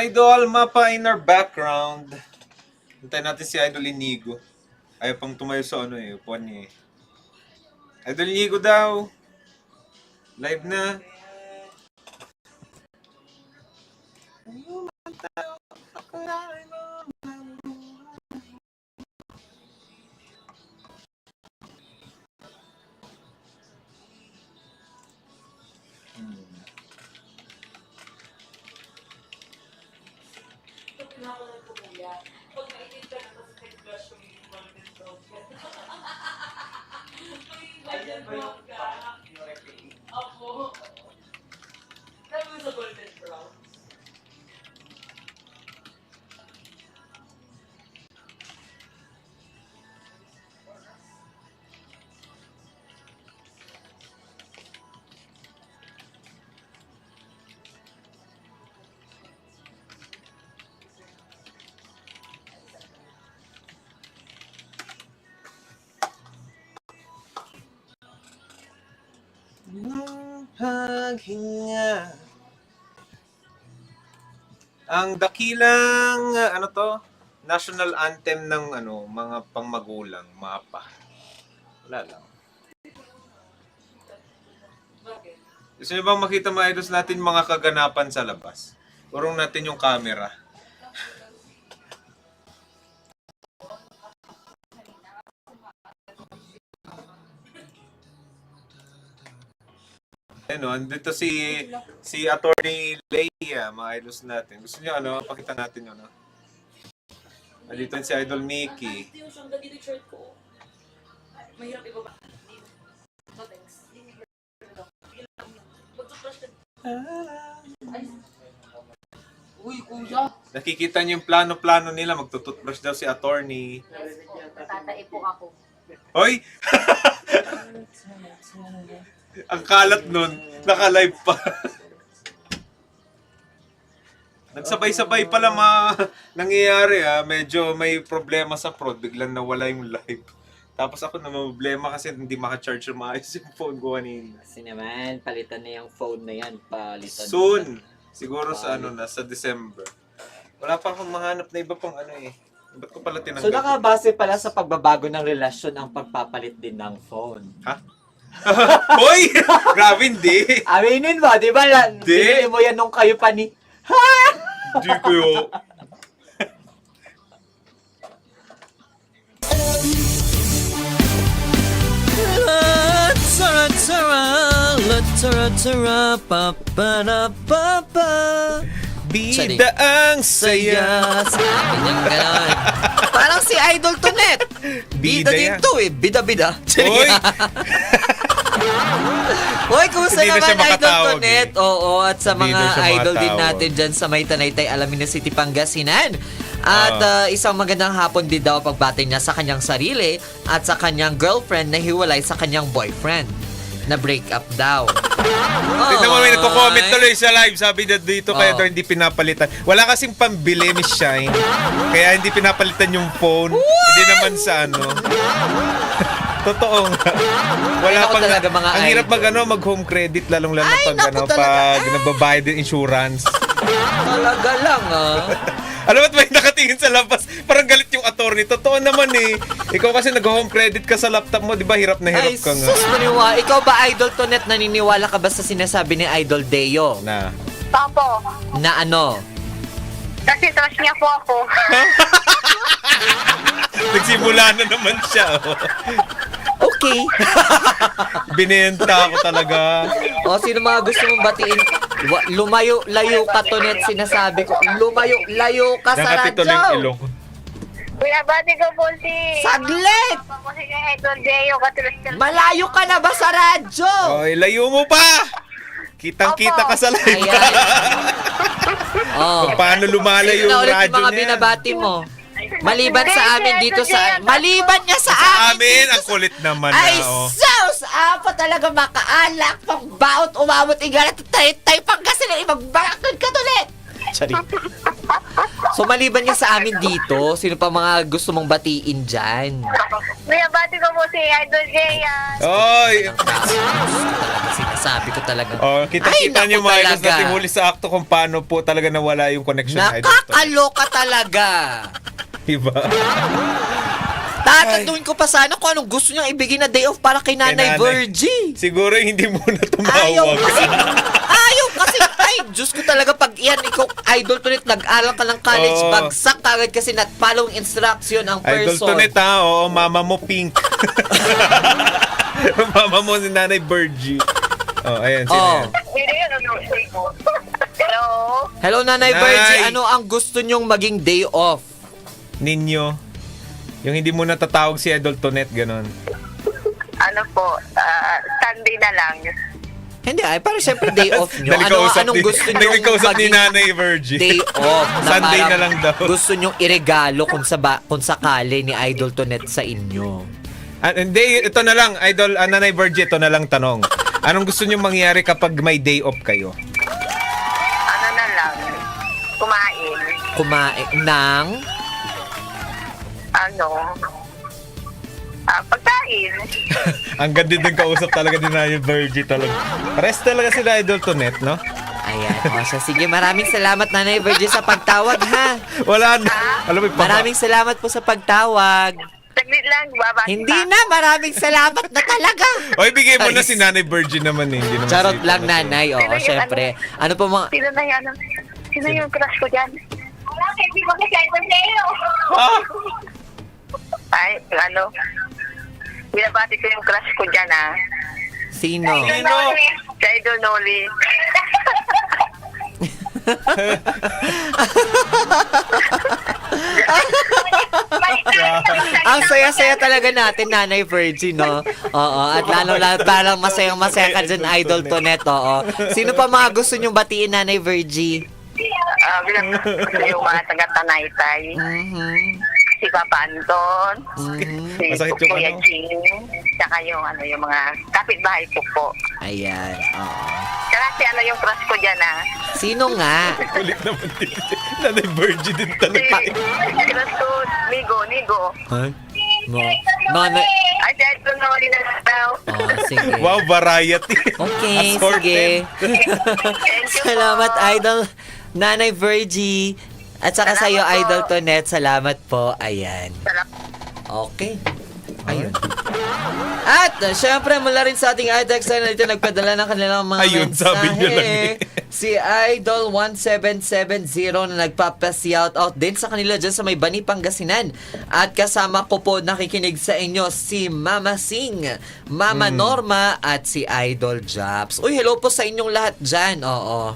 Idol, mapa in our background. Hintayin natin si Idol Inigo. Ayaw pang tumayo sa ano eh, upuan niya eh. Idol Inigo daw. Live na. Pag maitin ka sa flush, yung iwan din Nung paghinga. Ang dakilang ano to? National anthem ng ano, mga pangmagulang, mapa. Wala lang. Gusto niyo bang makita mga idols natin mga kaganapan sa labas? Urong natin yung camera. Ano, andito si si Attorney Leia, mga idols natin. Gusto niyo ano, pakita natin yun, ano? Andito si Idol Mickey. Mahirap ibaba. No thanks. Uy, kuya. Nakikita niyo yung plano-plano nila, magtututbrush daw si Attorney. Yes po. Tatatae po ako. Hoy! Ang kalat nun, naka-live pa. Nagsabay-sabay pala ma nangyayari ah. Medyo may problema sa prod, biglang nawala yung live. Tapos ako na problema kasi hindi maka-charge yung maayos yung phone ko kanina. Kasi naman, palitan na yung phone na yan. Palitan Soon! Siguro sa ano na, sa December. Wala pa akong mahanap na iba pang ano eh. Ba't ko pala tinanggal? So nakabase pala sa pagbabago ng relasyon ang pagpapalit din ng phone. Hoy! Grabe hindi! Aminin mo, di ba? La- Hindi. Mo yan nung kayo pa ni... Hindi ko yun. Bida ang saya. Ganyan, ganon. Parang si Idol to net. Bida Bida din yan. to eh. Bida-bida. Hoy! Hoy, kumusta Hindi na siya naman Idol makatawag to net? Oo, at sa Hindi mga na siya idol din makatawag. natin dyan sa may Tanaytay Alamina City, Pangasinan. At Ah. ah, isang magandang hapon din daw pagbati niya sa kanyang sarili at sa kanyang girlfriend na hiwalay sa kanyang boyfriend na break up daw. Tignan mo, may nagko-comment tuloy sa live. Sabi na dito, kaya daw hindi pinapalitan. Wala kasing pambili, Miss Shine. Kaya hindi pinapalitan yung phone. Hindi naman sa ano. Totoo nga. Wala pang, talaga, mga ang hirap mag, ano, mag home credit, lalong lalo Ay, pag, naku ano, talaga. pag nagbabayad ng insurance. Talaga lang ah. Alam mo, may nakatingin sa labas. Parang galit yung attorney. Totoo naman eh. Ikaw kasi nag-home credit ka sa laptop mo, di ba? Hirap na hirap Ay, ka nga. sus, maniwala. Ikaw ba, Idol to net, naniniwala ka ba sa sinasabi ni Idol Deo? Na. Opo. Na ano? Kasi trust niya po ako. Nagsimula na naman siya. oh. Okay. Binenta ako talaga. o, sino mga gusto mong batiin? Wa- Lumayo, layo ka to net, sinasabi ko. Lumayo, layo ka sa Nakatito lang yung radyo. ilong. Kuya, bati ko po si... Saglit! Papa ko si Idol Deo, katulad ka. Malayo ka na ba sa radyo? Oy, layo mo pa! Kitang-kita ka sa live. Ayan. Oh. Paano lumalayo Sino yung na ulit yung radyo mga niya? binabati mo? Maliban sa amin dito sa... Maliban niya sa Sa amin amin, ang kulit naman Ay, na. Oh. sus! Apa talaga makaalak, pang baot, umamot, igalat, tay, tay, pangkasilan, ibagbalakad ka tulit! Sorry. So maliban nga sa amin dito, sino pa mga gusto mong batiin dyan? Kuya, bati ko po si Idol Jaya. Oy! Talaga sinasabi ko talaga. Oh, kita-kita Ay, niyo mga idols talaga. natin huli sa akto kung paano po talaga nawala yung connection. Nakakaloka talaga. Diba? Tatanungin ko pa sana kung anong gusto niyang ibigay na day off para kay Nanay, Nanay. Virgie. Siguro hindi muna Ayaw tumawag. kasi, ayaw kasi, ay, Diyos ko talaga pag yan, ikaw, idol to net, nag-aral ka ng college, Oo. bagsak ka agad kasi not following instruction ang Idol person. to net ha, oo, mama mo pink. mama mo si Nanay Virgie. Oh, ayan, sino Oh. yan? Hindi yun, ano, Hello? Hello, Nanay Nay. Virgie, ano ang gusto niyong maging day off? Ninyo. Yung hindi mo natatawag si Idol Tonet, ganon. Ano po, ah, Sunday na lang. Hindi, ay, para syempre day off niyo. Ano, anong gusto niyong nagkausap ni maging Nanay Virgie. day off? Sunday parang na lang daw. Gusto niyong iregalo kung, sa ba, kung sakali ni Idol Tonet sa inyo. Ah, hindi, ito na lang, Idol, ah, Nanay Virgie, ito na lang tanong. Anong gusto niyo mangyari kapag may day off kayo? Ano na lang, kumain. Kumain ng... Ano, ah, pagkain. Ang ganda din kausap talaga ni Nanay Virgie talaga. Pares talaga sila Idol Tonet, no? Ayan. O siya, sige, maraming salamat Nanay Virgie sa pagtawag ha. Wala na. Alam mo, papa- Maraming salamat po sa pagtawag. Saglit lang, babati Hindi na, maraming salamat na talaga. Oy, bigay mo na si Nanay Virgie naman eh. Hindi naman Charot si- lang nanay, oo, Sino yung syempre. Ano po mga... Sino na yan? Sino yung crush ko dyan? Wala, hindi ko kasi Idol Jaya. Ah! Ay, ano, binabati ko yung crush ko dyan, ah. Sino? Sino? Si Idol Noli. Ang saya-saya talaga natin, Nanay Virgie, no? Oo, at lalo lalo parang masayang-masaya ka dyan, Idol Tonet, oo. Sino pa mga gusto nyong batiin, Nanay Virgie? Ah, bilang yung mga taga-tanaytay. Mhm. Si Papa Anton. Mhm. Si Masakit yung Kuya ano? Jing. Tsaka yung, ano, yung mga kapitbahay ko po. Ayan, oo. Tsaka si ano yung crush ko dyan, ah. Sino nga? Kulit naman din. Nanay Virgie din Si, talaga. si crush ko, Nigo, Nigo. Ha? No. Nanay... Ay, Idol Noli na lang daw. Oh, sige. Wow, variety. Okay, Assorted. sige. Thank you Salamat, po. Idol Nanay Virgie. At saka sa iyo. Idol Tonet. Salamat po. Ayan. Salamat. Okay. Ayun. At uh, syempre mula rin sa ating iText na dito nagpadala ng kanilang mga Ayun, mensahe. sabi niyo lang eh. Si Idol 1770 na nagpapa-shout out din sa kanila dyan sa may Bani Pangasinan. At kasama ko po nakikinig sa inyo si Mama Sing, Mama Hmm. Norma at si Idol Japs. Uy, hello po sa inyong lahat dyan. Oo.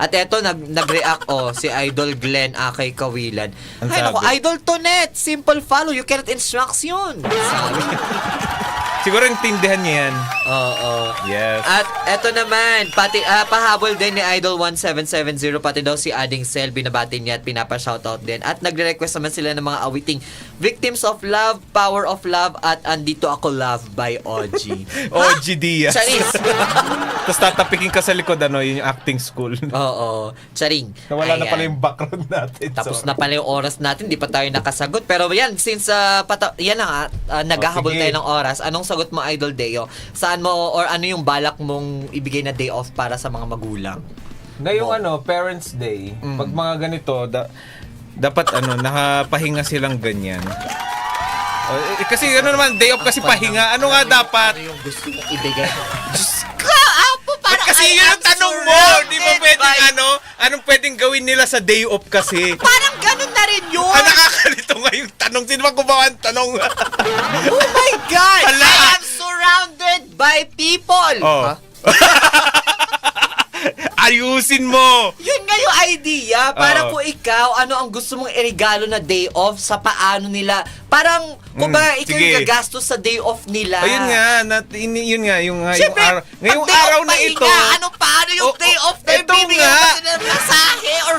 At eto, nag, nag-react oh, si Idol Glenn Akay Kawilan. Ang Ay, naku, Idol Tonet, simple follow, you cannot instruction. Sabi. Siguro yung tindihan niya yan. Oo. Yes. At eto naman, pati ah, pahabol din ni Idol 1770 pati daw si Ading Sel binabati niya at pinapa-shoutout din. At nagre-request naman sila ng mga awiting Victims of Love, Power of Love at Andito Ako Love by OG. OG Diaz. Charis! Tapos tatapikin ka sa likod, ano, yun yung acting school. Oo. Charing. Nawala na Ayan. pala yung background natin. Tapos na pala yung oras natin, di pa tayo nakasagot. Pero yan, since uh, pata- yan na nga, uh, naghahabol Oh, sige. tayo ng oras, anong sagot mo, Idol Deo? Saan mo, or ano yung balak mong ibigay na day off para sa mga magulang? Ngayong ano, Parents Day, Mm. pag mga ganito, da- dapat ano, nakapahinga silang ganyan. Oh, eh, kasi ano naman, day off kasi pahinga. Ano nga dapat? Ano yung gusto mong ibigay? Apo, Kasi yun ang tanong mo! Di ba pwedeng ano? Anong pwedeng gawin nila sa day off kasi? Na rin yun! Ah, nakakalito nga yung tanong. Sino ba gumawa ang tanong? Oh my God! Hala! I am surrounded by people! oh. Ha? Ayusin mo! Yun nga yung idea. Para Oo. kung ikaw, ano ang gusto mong irigalo na day off sa paano nila. Parang, kung Mm, ba ikaw sige. yung gagastos sa day off nila. Ayun nga, nat, in, yun nga, yung, nga, yung Siyempre, araw, ngayong pag day araw off na pahinga, ito, Ano paano yung Oh, day oh, off na eto bibigyan nga. mo sila ng masahe or...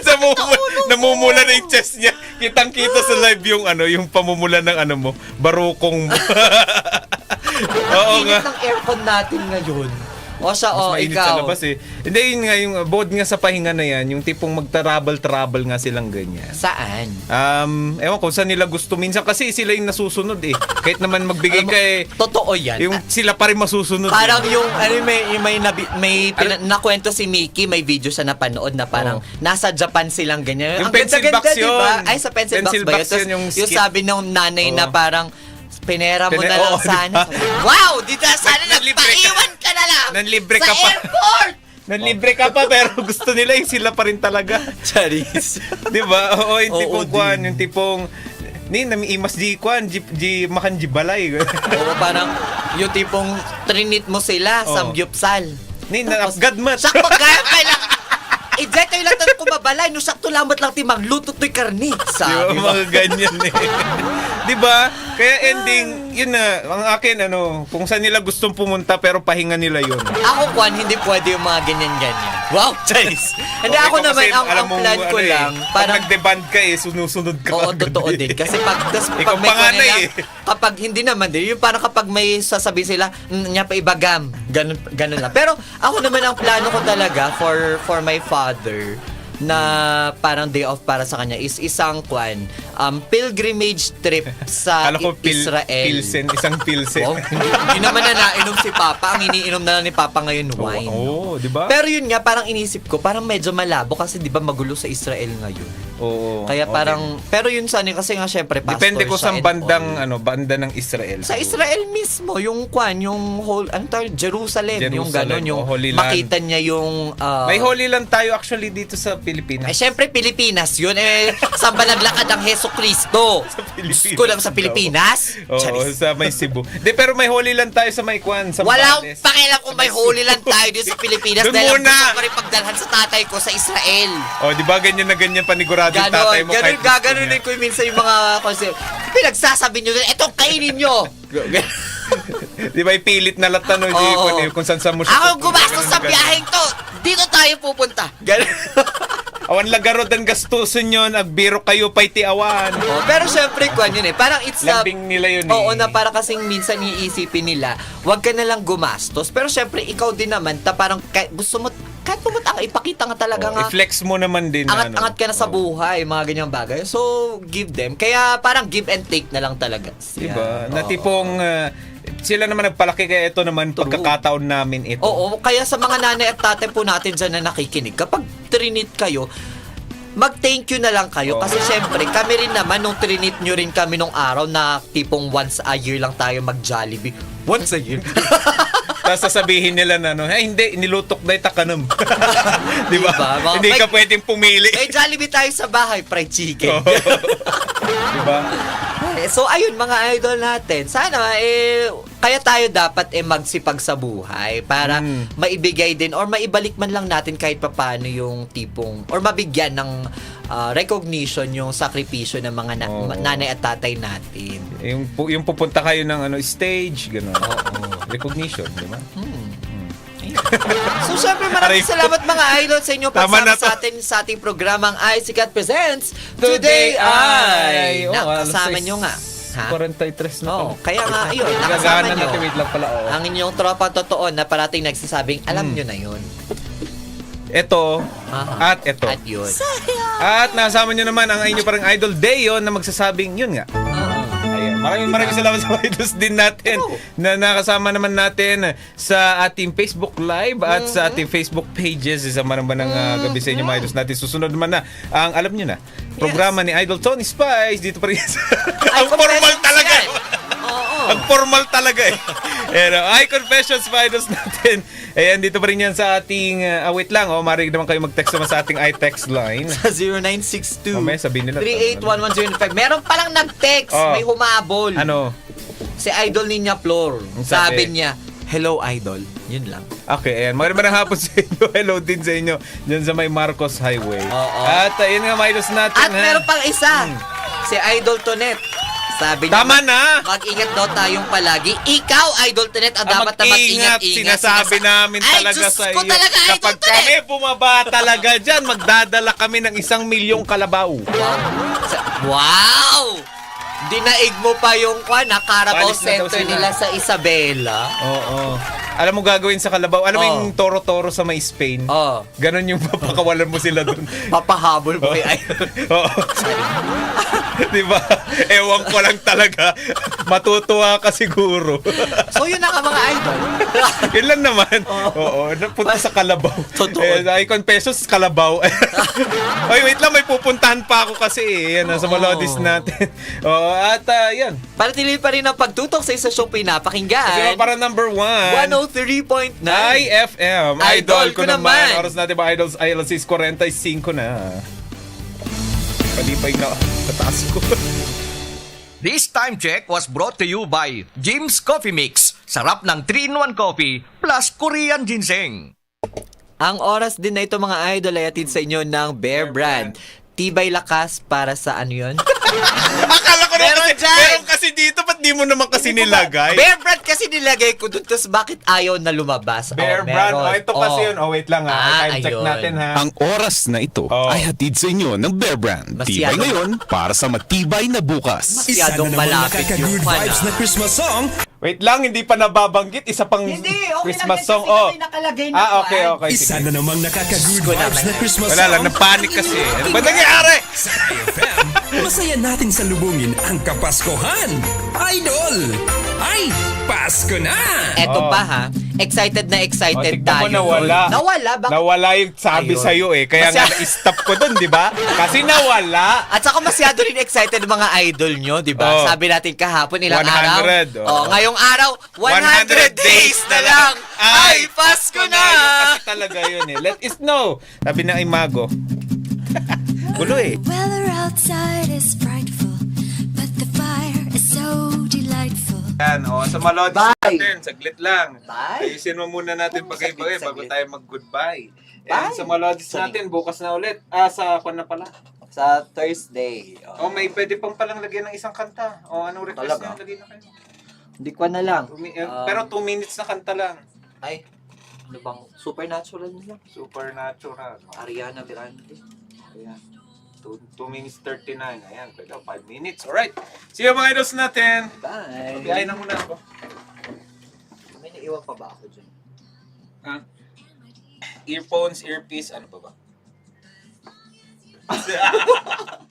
namumula, ulo ko. namumula na yung chest niya. Kitang-kita sa live yung ano, yung pamumula ng ano mo, barukong mo. Oo Init nga. ng aircon natin ngayon. O Mas o mainit ikaw. sa labas eh. Hindi, yun nga, yung board nga sa pahinga na yan, yung tipong mag-travel-travel nga silang ganyan. Saan? Um, ewan ko saan nila gusto. Minsan kasi sila yung nasusunod eh. Kahit naman magbigay Alam mo, ka eh, Totoo yan. yung sila pa rin masusunod. Parang eh. yung ano may may nabi, may pina, nakwento si Mickey, may video siya napanood na parang nasa Japan silang ganyan. Yung Ang pencil ganda-ganda, box di yun. Ay sa pencil, Pencil box ba box yun? Tapos yun yung yung skit. sabi ng nanay na Oo. parang pinera mo Pine- na lang oo, sana. di ba? Wow! Dito na sana Nanlibre ka. nagpaiwan ka na lang. Nanlibre sa ka pa. airport! Nanlibre ka pa pero gusto nila yung sila pa rin talaga. Charis. Di ba? Oo, yung Oo, tipong din. kwan, yung tipong ni nami imas di kwan, di, di makan di balay. Oo, parang yung tipong trinit mo sila, Oo. samgyupsal. ni na gad mat. Sakto kaya kaya lang. Eh, dyan tayo lang kumabalay. No, sakto lambat lang timang luto to'y karni. Di ba? Sabi mo. Mga ganyan eh. Di ba? Kaya ending, yun na, ang akin ano, kung saan nila gustong pumunta pero pahinga nila yun. Ako, Kwan, hindi pwede yung mga ganyan-ganyan. Wow, Charis. Hindi Okay, ako naman, kasi, ang, alam ang mo, plan ko ano eh, lang, pag parang, nagdeband ka eh, sunusunod ka oo, agad totoo eh. din. Kasi pag, tas, Ikaw pag may pa nga kuwan na nila, eh. kapag hindi naman din, yung parang kapag may sasabi sila, "Mm, niya pa ibagam, ganun, ganun lang. Pero ako naman ang plano ko talaga for for my father na parang day off para sa kanya is isang kwan um pilgrimage trip sa Kala ko pil, Israel. pilsen, isang pilsen. Wow, hindi, hindi naman na nainom si Papa. Ang iniinom na lang ni Papa ngayon, wine. Oo, oh, di ba? Pero yun nga, parang inisip ko, parang medyo malabo kasi di ba magulo sa Israel ngayon. Oo. Kaya okay. parang, pero yun sa akin kasi nga syempre pastor Depende ko sa and bandang, all. ano, banda ng Israel. Sa Israel mismo, yung kwan, yung whole, ano tawag, Jerusalem, yung Jerusalem, gano'n, yung Holy Land. makita niya yung... ah, May Holy Land tayo actually dito sa Pilipinas. eh, syempre, Pilipinas yun. Eh, saan ba naglakad ang Heso Kristo? Sa Pilipinas ko lang sa. Pilipinas? Oo, Charis. sa may Cebu. Di, pero may Holy Land tayo sa may kwan, sa Walang pakialam kung may Holy Land tayo dito sa Pilipinas dahil muna. gusto ko rin pagdalhan sa tatay ko sa Israel. Oh, di ba ganyan na ganyan panigurado tatay Ganon, mo ganon, kahit gusto gaganunin ko yung minsan yung mga concept. Pinagsasabi nyo, etong kainin nyo. Di ba ipilit na lahat ano, di Oo. kung, kung saan saan mo siya. Ako gumastos sa biyaheng to. Dito tayo pupunta. Ganon. Awan lagaro dan gastusin yun, agbiro kayo pa'y tiawan. Oh, pero syempre, kwan yun eh. Parang it's a... Lambing nila yun eh. Oo, na para kasing minsan iisipin nila, wag ka na lang gumastos. Pero syempre, ikaw din naman, ta parang kahit gusto mo, kahit pumunta ka, ipakita nga talaga Oh, nga. i-flex mo naman din. na, ano. Angat-angat ka na sa Oh. buhay, mga ganyang bagay. So, give them. Kaya parang give and take na lang talaga. Diba? Yan. Na Oo. tipong ah, sila naman nagpalaki kaya ito naman pagkakataon namin ito. Oo, kaya sa mga nanay at tatay po natin dyan na nakikinig, kapag trinit kayo, mag-thank you na lang kayo. Kasi syempre, kami rin naman, nung trinit nyo rin kami nung araw na tipong once a year lang tayo mag-Jollibee. Once a year? Tapos sasabihin nila na, no, ay hindi, nilutok na itakanam. Di ba? Diba? Mga- Hindi ka pwedeng pumili. May Jollibee tayo sa bahay, fried chicken. Di ba? Eh, So ayun mga idol natin, sana eh kaya tayo dapat eh magsipag sa buhay para Mm. maibigay din or maibalik man lang natin kahit papaano yung tipong or mabigyan ng ah, recognition yung sakripisyo ng mga na- Oo. nanay at tatay natin. Yung, yung pupunta kayo ng ano stage, gano'n. Oo. Recognition, di ba? So syempre maraming salamat mga idol sa inyo pagsama sa atin sa ating programang iSikat Presents Today Ay! ay- Oh, Nakasama nyo nga. Ha? 43 na pala. kaya nga yun, nakasama Gagana nyo. natin, wait lang pala. Oh. Ang inyong tropa totoo na parating nagsasabing, alam Hmm. nyo na yun. Ito, Aha. at ito. At yun. At nasama nyo naman ang inyo parang idol Deo na magsasabing yun nga. Maraming maraming salamat sa idols din natin na nakasama naman natin sa ating Facebook Live at Mm-hmm. sa ating Facebook pages. Isama naman ng uh, gabi sa inyo mga idols natin. Susunod naman na ang alam nyo na, programa ni Idol Tony Spice dito pa rin. ang formal talaga. Ang formal talaga eh. Pero, ay, confessions idols natin. Ayan, dito pa rin yan sa ating, uh, ah, wait lang, oh, marig naman kayo mag-text naman sa ating iText line. Sa 0962 Mamaya sabihin nila. 381105. Meron palang nag-text. Oh. May humabol. Ano? Si Idol Ninya Flor. Ang Sabi sabi? niya, Hello Idol. Yun lang. Okay, ayan. Magandang hapon sa inyo. Hello din sa inyo. Diyan sa may Marcos Highway. Oo. At ayun nga, Milos natin. At ha? meron pang isa. Si Idol Tonet. Sabi niya. Tama na! Mag-ingat daw tayong palagi. Ikaw, Idol Tonet, ang Ah, dapat na mag-ingat. sinasabi namin Ay, talaga Diyos sa ko iyo. talaga, Idol Kapag kami bumaba talaga dyan, magdadala kami ng isang milyong kalabaw. Wow! Dinaig mo pa yung kwan, na Carabao Palis na daw Center sila. nila sa Isabela. Oo. alam mo gagawin sa kalabaw, alam mo Oh. yung toro-toro sa may Spain? Oh, Ganon yung papakawalan mo sila dun. papahabol mo kay Idol. Oo. Di ba? Ewan ko lang talaga. Matutuwa ka siguro. so yun na nga mga idol. Yun lang naman. Oo. Napunta sa Kalabaw. Totoo. Eh, Icon Pesos, Kalabaw. Oy, wait lang. May pupuntahan pa ako kasi. eh. Yan, Oo. Malodis natin. Oo, at ah, yan. Panatili pa rin ang pagtutok sa isa Kasi pinapakinggan. para number one. 103.9. IFM. Idol, Idol ko ko naman. naman. Oras natin ba Idols ay alas 6.45 na. Palipay na. Tataas ko. This time check was brought to you by Jim's Coffee Mix. Sarap ng 3-in-1 coffee plus Korean ginseng. Ang oras din na ito mga idol ay atid sa inyo ng Bear Brand. Tibay lakas para sa ano yun? Akala ko Meron naman kasi, dyan! meron kasi dito, ba't di mo naman kasi nilagay? Bear Brand kasi nilagay ko dun, tapos bakit ayaw na lumabas? Bear Oh, brand. meron. Oh, ito kasi Oh. yun. Oh, wait lang ha. Ah, Time check ayun. natin ha. Ang oras na ito Oh. ay hatid sa inyo ng Bear Brand. Tibay Masyado- ngayon para sa matibay na bukas. Masyadong malapit yung fan, ah. Christmas song Wait lang, hindi pa nababanggit. Isa pang Christmas song. Oh. nakalagay Ah, okay, okay. Isa Sige. na namang nakaka-good vibes na Christmas Wala lang, song napanik kasi. Ano ba nangyayari? sa IFM. Masaya natin salubungin ang Kapaskuhan. Idol! Ay, Pasko na! Eto Oh. pa ha, excited na Oh, excited mo tayo. nawala. Nawala? Bakit? Nawala yung sabi Ayun. sa'yo eh. Kaya nga, Masya- stop ko dun, di ba? Kasi nawala. At saka masyado rin excited mga idol nyo, di ba? Oh. Sabi natin kahapon ilang 100, araw. oh. Oh, ngayong araw, 100, days na lang. Ay, Pasko na! Kasi talaga yun eh. Let us know. Sabi ng Imago. Gulo eh. Weather outside is frightful, Yan, o. Sa malodis Bye. natin, saglit lang. Bye. Ayusin mo muna natin bagay-bagay Saglit, bago saglit. tayo mag-goodbye. Yan, Bye. sa Sorry. natin, bukas na ulit. Ah, sa kwan na pala. Sa Thursday. O, may pwede pang palang lagyan ng isang kanta. O, anong request Talaga? nyo? Lagyan na kayo. Hindi ko na lang. Two eh, Um, pero 2 minutes na kanta lang. Ay, ano bang supernatural nila? Supernatural. Ariana Grande. Ayan. 2 minutes 39. Ayan, pwede 5 minutes. Alright. See you mga idols natin. Bye. Biyahe na muna ako. May naiwan pa ba ako dyan? Ha? Earphones, earpiece, ano pa ba?